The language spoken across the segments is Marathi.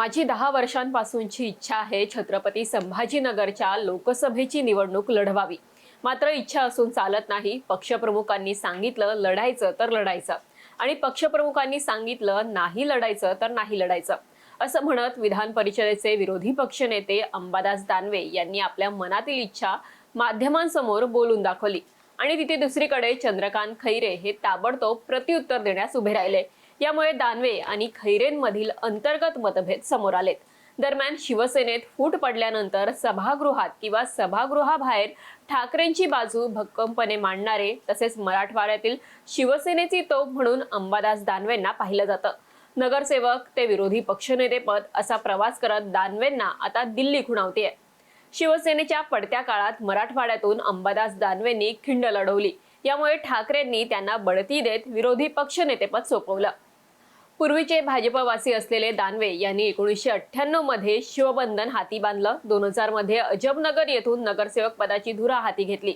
माझी दहा वर्षांपासूनची इच्छा आहे छत्रपती संभाजीनगरच्या लोकसभेची निवडणूक लढवावी. मात्र इच्छा असून चालत नाही. पक्षप्रमुखांनी सांगितलं लढायचं तर लढायचं आणि पक्षप्रमुखांनी सांगितलं नाही लढायचं तर नाही लढायचं. असं म्हणत विधान परिषदेचे विरोधी पक्षनेते अंबादास दानवे यांनी आपल्या मनातील इच्छा माध्यमांसमोर बोलून दाखवली आणि तिथे दुसरीकडे चंद्रकांत खैरे हे ताबडतोब प्रत्युत्तर देण्यास उभे राहिले. यामुळे दानवे आणि खैरेंमधील अंतर्गत मतभेद समोर आलेत. दरम्यान शिवसेनेत फूट पडल्यानंतर सभागृहात किंवा सभागृहाबाहेर ठाकरेंची बाजू भक्कमपणे मांडणारे तसेच मराठवाड्यातील शिवसेनेची तोप म्हणून अंबादास दानवेंना पाहिलं जातं. नगरसेवक ते विरोधी पक्षनेतेपद असा प्रवास करत दानवेंना आता दिल्ली खुणावतीये. शिवसेनेच्या पडत्या काळात मराठवाड्यातून अंबादास दानवेंनी खिंड लढवली. यामुळे ठाकरेंनी त्यांना बढती देत विरोधी पक्षनेतेपद सोपवलं. पूर्वीचे भाजपवासी असलेले दानवे यांनी एकोणीसशे अठ्ठ्याण्णवमध्ये शिवबंधन हाती बांधलं. दोन हजारमध्ये अजबनगर येथून नगरसेवक पदाची धुरा हाती घेतली.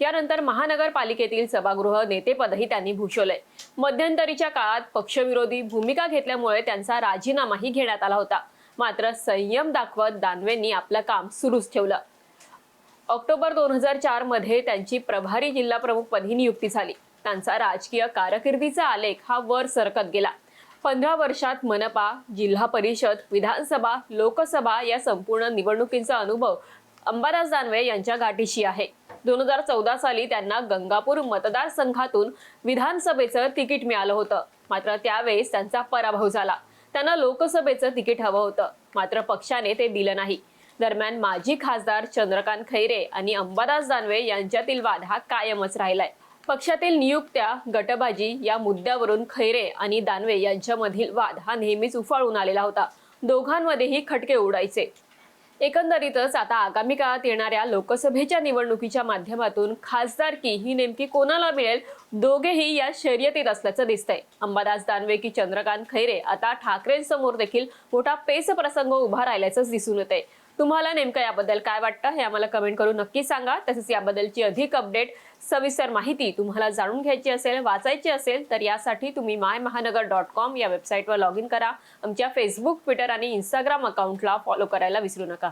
त्यानंतर महानगरपालिकेतील सभागृह नेतेपदही त्यांनी भूषवलंय. मध्यंतरीच्या काळात पक्षविरोधी भूमिका घेतल्यामुळे त्यांचा राजीनामाही घेण्यात आला होता. मात्र संयम दाखवत दानवेंनी आपलं काम सुरूच ठेवलं. ऑक्टोबर दोन हजार चारमध्ये त्यांची प्रभारी जिल्हा प्रमुख पदी नियुक्ती झाली. त्यांचा राजकीय कारकिर्दीचा आलेख हा वर सरकत गेला. पंधरा वर्षात मनपा जिल्हा परिषद विधानसभा लोकसभा या संपूर्ण निवडणुकींचा अनुभव अंबादास दानवे यांच्या गाठीशी आहे. दोन हजार चौदा साली त्यांना गंगापूर मतदारसंघातून विधानसभेचं तिकीट मिळालं होतं. मात्र त्यावेळेस त्यांचा पराभव झाला. त्यांना लोकसभेचं तिकीट हवं होतं. मात्र पक्षाने ते दिलं नाही. दरम्यान माजी खासदार चंद्रकांत खैरे आणि अंबादास दानवे यांच्यातील वाद हा कायमच राहिलाय. पक्षातील नियुक्त्या गटबाजी या मुद्द्यावरून खैरे आणि दानवे यांच्यामधील वाद हा नेहमीच उफाळून आलेला होता. दोघांमध्येही खटके उडायचे. एकंदरीतच आता आगामी काळात येणाऱ्या लोकसभेच्या निवडणुकीच्या माध्यमातून खासदारकी ही नेमकी कोणाला मिळेल दोघेही या शर्यतीत असल्याचं दिसतंय. अंबादास दानवे की चंद्रकांत खैरे आता ठाकरेंसमोर देखील मोठा पेच प्रसंग उभा राहिल्याचं दिसून येतंय. तुम्हाला नेमकं याबद्दल काय वाटतं हे आम्हाला कमेंट करून नक्की सांगा. तसेच याबद्दलची अधिक अपडेट सविस्तर माहिती तुम्हाला जाणून घ्यायची असेल वाचायची असेल तर यासाठी तुम्ही माय महानगर डॉट कॉम या वेबसाईटवर लॉग इन करा. आमच्या फेसबुक ट्विटर आणि इंस्टाग्राम अकाउंटला फॉलो करायला विसरू नका.